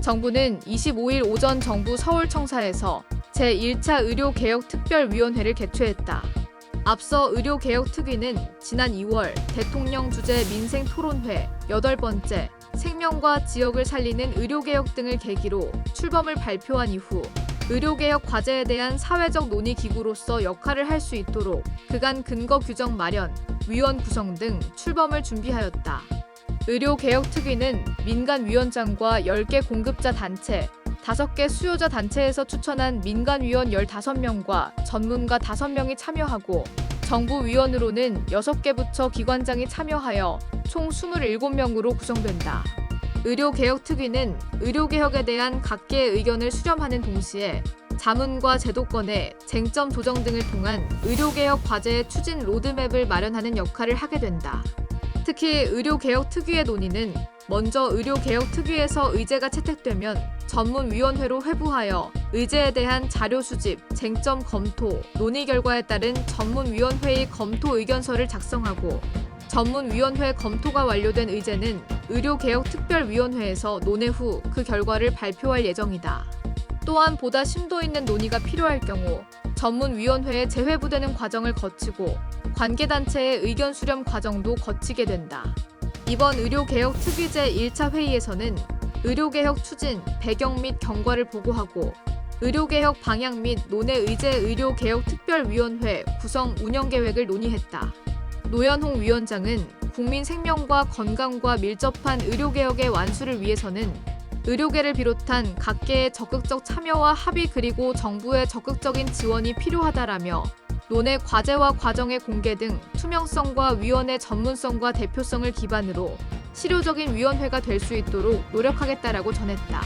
정부는 25일 오전 정부 서울청사에서 제1차 의료개혁특별위원회를 개최했다. 앞서 의료개혁특위는 지난 2월 대통령 주재 민생 토론회 여덟 번째 생명과 지역을 살리는 의료개혁 등을 계기로 출범을 발표한 이후 의료개혁 과제에 대한 사회적 논의 기구로서 역할을 할 수 있도록 그간 근거 규정 마련, 위원 구성 등 출범을 준비하였다. 의료개혁특위는 민간위원장과 10개 공급자 단체, 5개 수요자 단체에서 추천한 민간위원 15명과 전문가 5명이 참여하고 정부 위원으로는 6개 부처 기관장이 참여하여 총 27명으로 구성된다. 의료개혁특위는 의료개혁에 대한 각계의 의견을 수렴하는 동시에 자문과 제도권의 쟁점 조정 등을 통한 의료개혁 과제의 추진 로드맵을 마련하는 역할을 하게 된다. 특히 의료개혁 특위의 논의는 먼저 의료개혁 특위에서 의제가 채택되면 전문위원회로 회부하여 의제에 대한 자료 수집, 쟁점 검토, 논의 결과에 따른 전문위원회의 검토 의견서를 작성하고 전문위원회 검토가 완료된 의제는 의료개혁특별위원회에서 논의 후 그 결과를 발표할 예정이다. 또한 보다 심도 있는 논의가 필요할 경우 전문위원회에 재회부되는 과정을 거치고 관계단체의 의견 수렴 과정도 거치게 된다. 이번 의료개혁 특위제 1차 회의에서는 의료개혁 추진, 배경 및 경과를 보고하고 의료개혁 방향 및 논의 의제 의료개혁 특별위원회 구성 운영 계획을 논의했다. 노현홍 위원장은 국민 생명과 건강과 밀접한 의료개혁의 완수를 위해서는 의료계를 비롯한 각계의 적극적 참여와 합의 그리고 정부의 적극적인 지원이 필요하다라며 논의 과제와 과정의 공개 등 투명성과 위원회 전문성과 대표성을 기반으로 실효적인 위원회가 될 수 있도록 노력하겠다라고 전했다.